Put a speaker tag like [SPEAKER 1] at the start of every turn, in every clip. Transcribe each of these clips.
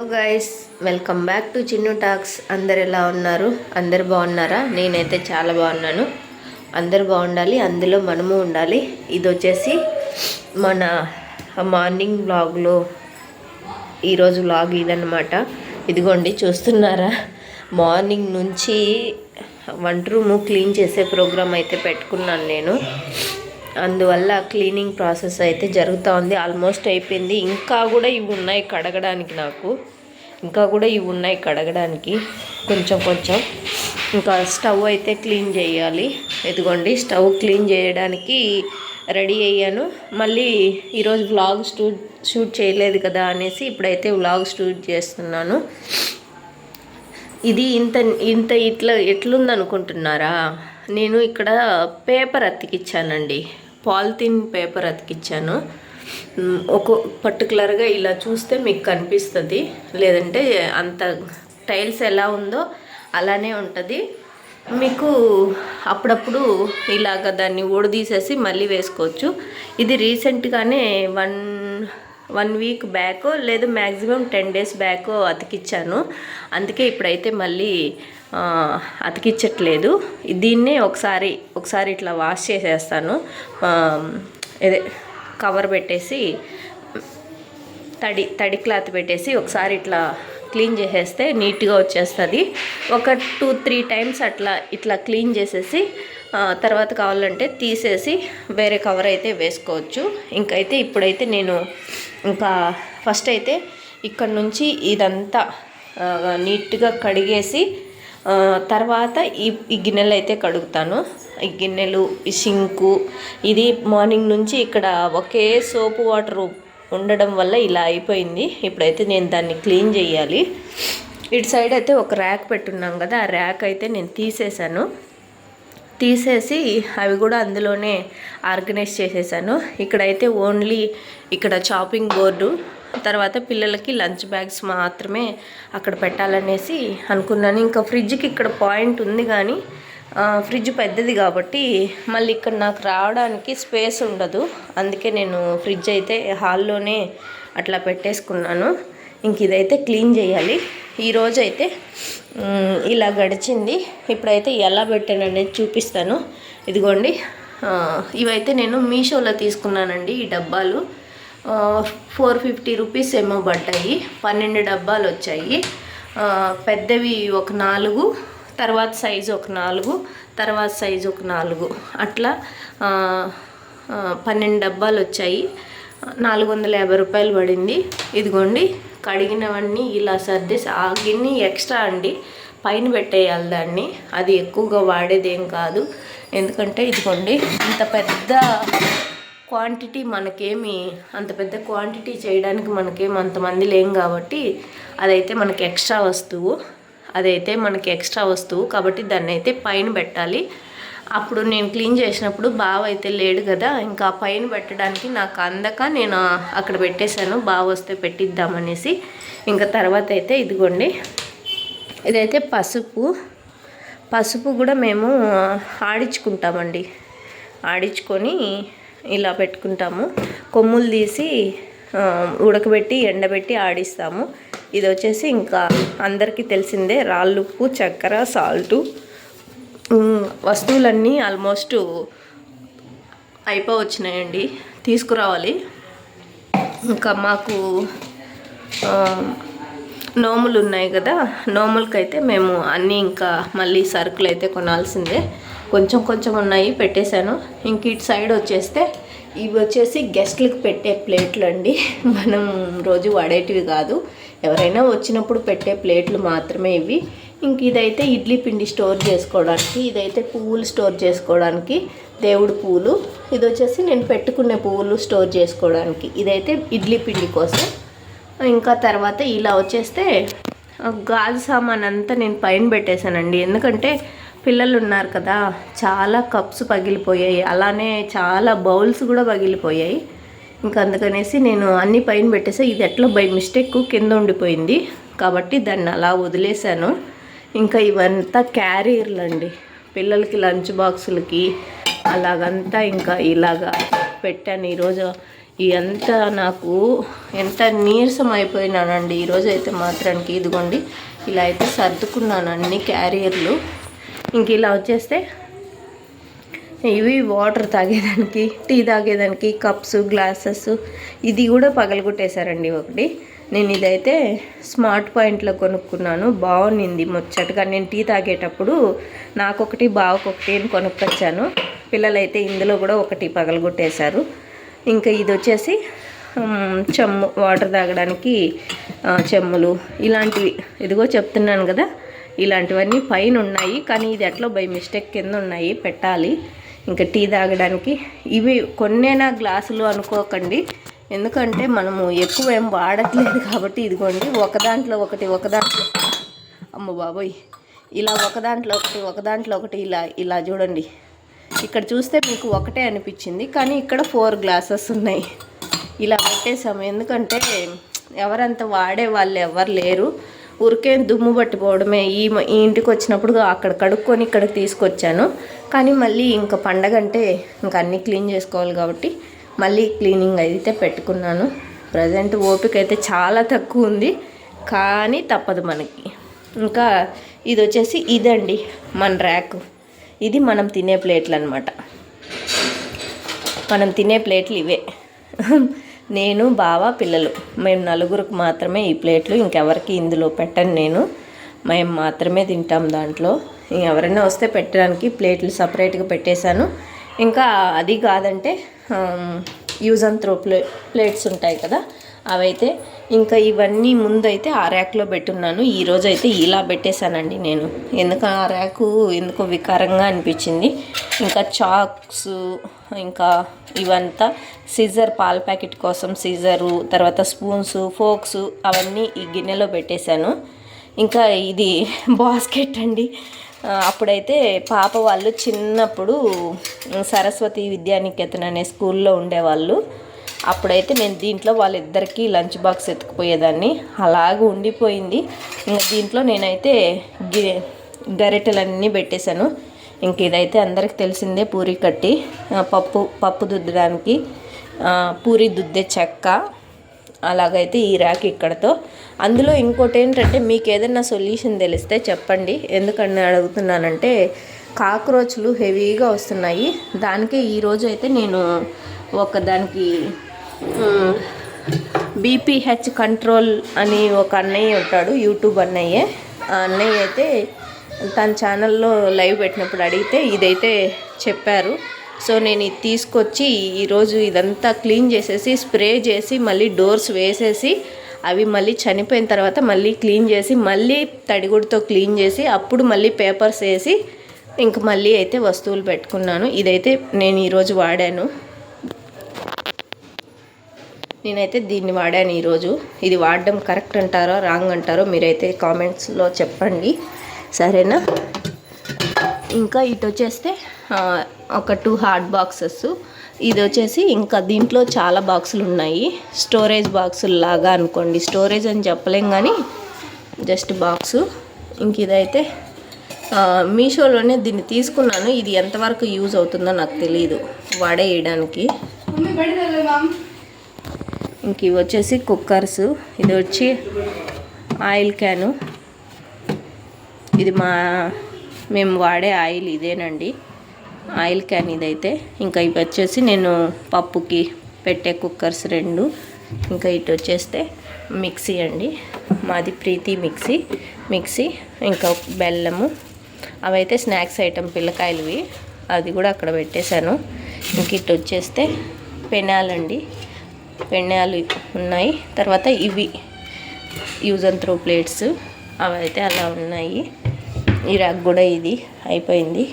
[SPEAKER 1] Hello guys welcome back to Chinnu talks అందరు ఎలా ఉన్నారు? అందరు బాగున్నారా? నేనైతే చాలా బాగున్నాను. అందరు బాగుండాలి అందులో మనము ఉండాలి. ఇది వచ్చేసి మన మార్నింగ్ బ్లాగ్లో ఈరోజు బ్లాగ్ ఇదన్నమాట. ఇదిగోండి చూస్తున్నారా? మార్నింగ్ నుంచి వంట రూము క్లీన్ చేసే ప్రోగ్రామ్ అయితే పెట్టుకున్నాను నేను. అందువల్ల క్లీనింగ్ ప్రాసెస్ అయితే జరుగుతూ ఉంది. ఆల్మోస్ట్ అయిపోయింది. ఇంకా కూడా ఇవి ఉన్నాయి కడగడానికి నాకు. ఇంకా కూడా ఇవి ఉన్నాయి కడగడానికి. కొంచెం కొంచెం. ఇంకా స్టవ్ అయితే క్లీన్ చేయాలి. ఎదుగోండి స్టవ్ క్లీన్ చేయడానికి రెడీ అయ్యాను. మళ్ళీ ఈరోజు వ్లాగ్ షూట్ షూట్ చేయలేదు కదా అనేసి ఇప్పుడైతే వ్లాగ్ షూట్ చేస్తున్నాను. ఇది ఇంత ఇంత ఇట్లా ఎట్లుందనుకుంటున్నారా? నేను ఇక్కడ పేపర్ అతికిచ్చానండి. పాలిథిన్ పేపర్ అతికిచ్చాను. ఒక పర్టికులర్గా ఇలా చూస్తే మీకు కనిపిస్తుంది. లేదంటే అంత టైల్స్ ఎలా ఉందో అలానే ఉంటుంది. మీకు అప్పుడప్పుడు ఇలాగ దాన్ని ఊడదీసేసి మళ్ళీ వేసుకోవచ్చు. ఇది రీసెంట్గానే వన్ వన్ వీక్ బ్యాక్ లేదు మ్యాక్సిమం టెన్ డేస్ బ్యాక్ అతికిచ్చాను. అందుకే ఇప్పుడైతే మళ్ళీ అతికిచ్చట్లేదు. దీన్నే ఒకసారి ఒకసారి ఇట్లా వాష్ చేసేస్తాను. ఇదే కవర్ పెట్టేసి తడి తడి క్లాత్ పెట్టేసి ఒకసారి ఇట్లా క్లీన్ చేసేస్తే నీట్గా వచ్చేస్తుంది. ఒక టూ త్రీ టైమ్స్ అట్లా ఇట్లా క్లీన్ చేసేసి తర్వాత కావాలంటే తీసేసి వేరే కవర్ అయితే వేసుకోవచ్చు. ఇంకైతే ఇప్పుడైతే నేను ఇంకా ఫస్ట్ అయితే ఇక్కడ నుంచి ఇదంతా నీట్గా కడిగేసి తర్వాత ఈ ఈ గిన్నెలు అయితే కడుగుతాను. ఈ గిన్నెలు ఈ సింకు ఇది మార్నింగ్ నుంచి ఇక్కడ ఒకే సోపు వాటర్ ఉండడం వల్ల ఇలా అయిపోయింది. ఇప్పుడైతే నేను దాన్ని క్లీన్ చేయాలి. ఇటు సైడ్ అయితే ఒక ర్యాక్ పెట్టున్నాం కదా ఆ ర్యాక్ అయితే నేను తీసేశాను. తీసేసి అవి కూడా అందులోనే ఆర్గనైజ్ చేసేసాను. ఇక్కడైతే ఓన్లీ ఇక్కడ చాపింగ్ బోర్డు తర్వాత పిల్లలకి లంచ్ బ్యాగ్స్ మాత్రమే అక్కడ పెట్టాలనేసి అనుకున్నాను. ఇంకా ఫ్రిడ్జ్కి ఇక్కడ పాయింట్ ఉంది కానీ ఫ్రిడ్జ్ పెద్దది కాబట్టి మళ్ళీ ఇక్కడ నాకు రావడానికి స్పేస్ ఉండదు. అందుకే నేను ఫ్రిడ్జ్ అయితే హాల్లోనే అట్లా పెట్టేసుకున్నాను. ఇంక ఇదైతే క్లీన్ చేయాలి. ఈరోజు అయితే ఇలా గడిచింది. ఇప్పుడైతే ఎలా పెట్టాను అనేది చూపిస్తాను. ఇదిగోండి. ఇవైతే నేను మీషోలో తీసుకున్నానండి ఈ డబ్బాలు. ఫోర్ ఫిఫ్టీ రూపీస్ ఏమో పడ్డాయి. పన్నెండు డబ్బాలు వచ్చాయి. పెద్దవి ఒక నాలుగు తర్వాత సైజు ఒక నాలుగు తర్వాత సైజు ఒక నాలుగు. అట్లా పన్నెండు డబ్బాలు వచ్చాయి. నాలుగు వందల యాభై రూపాయలు పడింది. ఇదిగోండి కడిగినవన్నీ ఇలా సర్దేసి ఆ గిన్నె ఎక్స్ట్రా అండి పైన పెట్టేయాలి దాన్ని. అది ఎక్కువగా వాడేదేం కాదు. ఎందుకంటే ఇదిగోండి ఇంత పెద్ద క్వాంటిటీ మనకేమి అంత పెద్ద క్వాంటిటీ చేయడానికి మనకేం అంతమంది లేం కాబట్టి అదైతే మనకి ఎక్స్ట్రా వస్తువు అదైతే మనకి ఎక్స్ట్రా వస్తువు కాబట్టి దాన్ని అయితే పైన పెట్టాలి. అప్పుడు నేను క్లీన్ చేసినప్పుడు బావ అయితే లేడు కదా ఇంకా పైన పెట్టడానికి నాకు అందక నేను అక్కడ పెట్టేశాను బావ వస్తే పెట్టిద్దామనేసి. ఇంకా తర్వాత అయితే ఇదిగోండి ఇదైతే పసుపు. పసుపు కూడా మేము ఆడించుకుంటామండి. ఆడించుకొని ఇలా పెట్టుకుంటాము. కొమ్ములు తీసి ఉడకబెట్టి ఎండబెట్టి ఆడిస్తాము. ఇది వచ్చేసి ఇంకా అందరికీ తెలిసిందే రాళ్ళుప్పు చక్కెర సాల్టు. వస్తువులన్నీ ఆల్మోస్ట్ అయిపోవచ్చినాయండి. తీసుకురావాలి. ఇంకా మాకు నోములు ఉన్నాయి కదా నోములకైతే మేము అన్నీ ఇంకా మళ్ళీ సరుకులు అయితే కొనాల్సిందే. కొంచెం కొంచెం ఉన్నాయి పెట్టేశాను. ఇంక ఇటు సైడ్ వచ్చేస్తే ఇవి వచ్చేసి గెస్ట్లకు పెట్టే ప్లేట్లు అండి. మనం రోజు వాడేటివి కాదు. ఎవరైనా వచ్చినప్పుడు పెట్టే ప్లేట్లు మాత్రమే ఇవి. ఇంక ఇదైతే ఇడ్లీ పిండి స్టోర్ చేసుకోవడానికి ఇదైతే పువ్వులు స్టోర్ చేసుకోవడానికి దేవుడు పువ్వులు ఇది వచ్చేసి నేను పెట్టుకునే పువ్వులు స్టోర్ చేసుకోవడానికి. ఇదైతే ఇడ్లీ పిండి కోసం. ఇంకా తర్వాత ఇలా వచ్చేస్తే గాజు సామాన్ అంతా నేను పైన పెట్టేశానండి. ఎందుకంటే పిల్లలు ఉన్నారు కదా చాలా కప్స్ పగిలిపోయాయి. అలానే చాలా బౌల్స్ కూడా పగిలిపోయాయి. ఇంకా అందుకనేసి నేను అన్ని పైన పెట్టేసా. ఇది ఎట్లా బై మిస్టేక్ కింద ఉండిపోయింది. కాబట్టి దాన్ని అలా వదిలేశాను. ఇంకా ఇవంతా క్యారియర్లు అండి పిల్లలకి లంచ్ బాక్సులకి అలాగంతా ఇంకా ఇలాగా పెట్టాను. ఈరోజు ఎంత నాకు ఎంత నీరసం అయిపోయినానండి. ఈరోజు అయితే మాత్రానికి ఇదిగోండి ఇలా అయితే సర్దుకున్నాను అన్ని క్యారియర్లు. ఇంక ఇలా వచ్చేస్తే ఇవి వాటర్ తాగేదానికి టీ తాగేదానికి కప్స్ గ్లాసెస్ ఇది కూడా పగలగొట్టేశారండి ఒకటి. నేను ఇదైతే స్మార్ట్ పాయింట్లో కొనుక్కున్నాను. బాగుంది ముచ్చటగా. నేను టీ తాగేటప్పుడు నాకొకటి బావకొకటి అని కొనుక్కొచ్చాను. పిల్లలైతే ఇందులో కూడా ఒకటి పగలగొట్టేశారు. ఇంకా ఇది వచ్చేసి చెమ్ము వాటర్ తాగడానికి చెమ్ములు ఇలాంటివి. ఇదిగో చెప్తున్నాను కదా ఇలాంటివన్నీ పైన ఉన్నాయి కానీ ఇది ఎట్లా బై మిస్టేక్ కింద ఉన్నాయి పెట్టాలి. ఇంకా టీ తాగడానికి ఇవి కొన్నేనా గ్లాసులు అనుకోకండి. ఎందుకంటే మనము ఎక్కువ ఏం వాడట్లేదు కాబట్టి ఇదిగోండి ఒక దాంట్లో ఒకటి ఒక దాంట్లో అమ్మ బాబోయ్. ఇలా ఒక దాంట్లో ఒకటి ఒక దాంట్లో ఒకటి ఇలా ఇలా చూడండి. ఇక్కడ చూస్తే మీకు ఒకటే అనిపించింది కానీ ఇక్కడ ఫోర్ గ్లాసెస్ ఉన్నాయి. ఇలా పెట్టేసాము ఎందుకంటే ఎవరంత వాడే వాళ్ళు ఎవరు లేరు. ఊరికే దుమ్ము పట్టిపోవడమే ఈ ఈ ఇంటికి వచ్చినప్పుడు అక్కడ కడుక్కొని ఇక్కడికి తీసుకొచ్చాను. కానీ మళ్ళీ ఇంకా పండగ అంటే ఇంకా అన్నీ క్లీన్ చేసుకోవాలి కాబట్టి మళ్ళీ క్లీనింగ్ అయితే పెట్టుకున్నాను. ప్రజెంట్ ఓపిక అయితే చాలా తక్కువ ఉంది కానీ తప్పదు మనకి. ఇంకా ఇది వచ్చేసి ఇదండి మన ర్యాక్. ఇది మనం తినే ప్లేట్లు అనమాట మనం తినే ప్లేట్లు ఇవే. నేను బావ పిల్లలు. మేము నలుగురికి మాత్రమే ఈ ప్లేట్లు ఇంకెవరికి ఇందులో పెట్టను నేను. మేము మాత్రమే తింటాం దాంట్లో. ఎవరైనా వస్తే పెట్టడానికి ప్లేట్లు సపరేట్గా పెట్టేశాను. ఇంకా అది కాదంటే use and throw play plates ఉంటాయి కదా అవైతే ఇంకా ఇవన్నీ ముందైతే ఆ ర్యాక్లో పెట్టున్నాను. ఈరోజు అయితే ఇలా పెట్టేశానండి నేను. ఎందుకు ఆ ర్యాకు ఎందుకు వికారంగా అనిపించింది. ఇంకా చాక్స్ ఇంకా ఇవంతా సీజర్ పాల ప్యాకెట్ కోసం సీజరు తర్వాత స్పూన్స్ ఫోక్స్ అవన్నీ ఈ గిన్నెలో పెట్టేశాను. ఇంకా ఇది బాస్కెట్ అండి. అప్పుడైతే పాప వాళ్ళు చిన్నప్పుడు సరస్వతి విద్యానికేతన్ అనే స్కూల్లో ఉండేవాళ్ళు. అప్పుడైతే నేను దీంట్లో వాళ్ళిద్దరికీ లంచ్ బాక్స్ ఎత్తుకుపోయేదాన్ని. అలాగ ఉండిపోయింది. ఇంకా దీంట్లో నేనైతే గి గరిటెలన్నీ పెట్టేశాను. ఇంక ఇదైతే అందరికి తెలిసిందే పూరి కట్టి పప్పు పప్పు దుద్దడానికి పూరి దుద్దే చెక్క అలాగైతే ఈ ర్యాక్ ఇక్కడతో. అందులో ఇంకోటి ఏంటంటే మీకు ఏదైనా సొల్యూషన్ తెలిస్తే చెప్పండి. ఎందుకని అడుగుతున్నానంటే కాక్రోచ్లు హెవీగా వస్తున్నాయి. దానికే ఈరోజు అయితే నేను ఒక దానికి బీపీహెచ్ కంట్రోల్ అని ఒక అన్నయ్య ఉంటాడు యూట్యూబ్ అన్నయ్యే. ఆ అన్నయ్య అయితే తన ఛానల్లో లైవ్ పెట్టినప్పుడు అడిగితే ఇదైతే చెప్పారు. సో నేను ఇది తీసుకొచ్చి ఈరోజు ఇదంతా క్లీన్ చేసేసి స్ప్రే చేసి మళ్ళీ డోర్స్ వేసేసి అవి మళ్ళీ చనిపోయిన తర్వాత మళ్ళీ క్లీన్ చేసి మళ్ళీ తడిగుడితో క్లీన్ చేసి అప్పుడు మళ్ళీ పేపర్స్ వేసి ఇంక మళ్ళీ అయితే వస్తువులు పెట్టుకున్నాను. ఇదైతే నేను ఈరోజు వాడాను. నేనైతే దీన్ని వాడాను ఈరోజు ఇది వాడడం కరెక్ట్ అంటారో రాంగ్ అంటారో మీరైతే కామెంట్స్లో చెప్పండి. సరేనా? ఇంకా ఇటు వచ్చేస్తే ఒక టూ హార్డ్ బాక్సెస్. ఇది వచ్చేసి ఇంకా దీంట్లో చాలా బాక్సులు ఉన్నాయి. స్టోరేజ్ బాక్సులు లాగా అనుకోండి. స్టోరేజ్ అని చెప్పలేం కానీ జస్ట్ బాక్సు. ఇంక ఇదైతే మీషోలోనే దీన్ని తీసుకున్నాను. ఇది ఎంతవరకు యూజ్ అవుతుందో నాకు తెలియదు వాడేయడానికి. ఇంక ఇవి వచ్చేసి కుక్కర్స్. ఇది వచ్చి ఆయిల్ క్యాను. ఇది మా మేము వాడే ఆయిల్ ఇదేనండి. ఆయిల్ క్యాన్ ఇదైతే. ఇంకా ఇవి వచ్చేసి నేను పప్పుకి పెట్టే కుక్కర్స్ రెండు. ఇంకా ఇటు వచ్చేస్తే మిక్సీ అండి. మాది ప్రీతి మిక్సీ. మిక్సీ ఇంకా బెల్లము. అవైతే స్నాక్స్ ఐటమ్ పిల్లకాయలువి. అది కూడా అక్కడ పెట్టేశాను. ఇంక ఇటు వచ్చేస్తే పెనాలండి పెనాలు ఉన్నాయి. తర్వాత ఇవి యూజ్ అండ్ త్రో ప్లేట్స్. అవైతే అలా ఉన్నాయి. ఈ రగ్ కూడా ఇది. అయిపోయింది.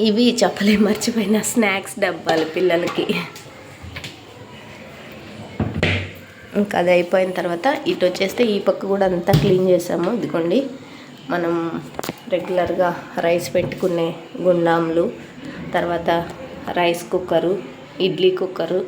[SPEAKER 1] ఇవి చెప్పలే మర్చిపోయిన. స్నాక్స్ డబ్బాలు పిల్లలకి. ఇంకా అది అయిపోయిన తర్వాత ఇటు వచ్చేస్తే ఈ పక్క కూడా అంతా క్లీన్ చేసాము. ఇదిగోండి మనం రెగ్యులర్గా రైస్ పెట్టుకునే గుండాములు తర్వాత రైస్ కుక్కరు ఇడ్లీ కుక్కరు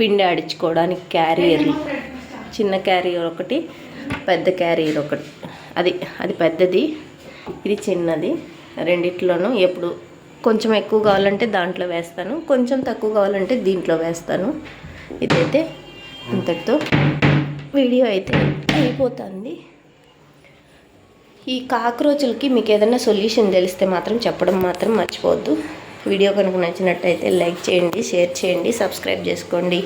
[SPEAKER 1] పిండి ఆడించుకోవడానికి క్యారియర్లు. చిన్న క్యారియర్ ఒకటి పెద్ద క్యారియర్ ఒకటి. అది అది పెద్దది ఇది చిన్నది. రెండిట్లోనూ ఎప్పుడు కొంచెం ఎక్కువ కావాలంటే దాంట్లో వేస్తాను. కొంచెం తక్కువ కావాలంటే దీంట్లో వేస్తాను. ఇదైతే ఇంతటితో వీడియో అయితే అయిపోతుంది. ఈ కాక్రోచులకి మీకు ఏదైనా సొల్యూషన్ తెలిస్తే మాత్రం చెప్పడం మాత్రం మర్చిపోవద్దు. వీడియో కనుక నచ్చినట్టయితే లైక్ చేయండి షేర్ చేయండి సబ్స్క్రైబ్ చేసుకోండి.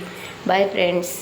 [SPEAKER 1] Bye friends.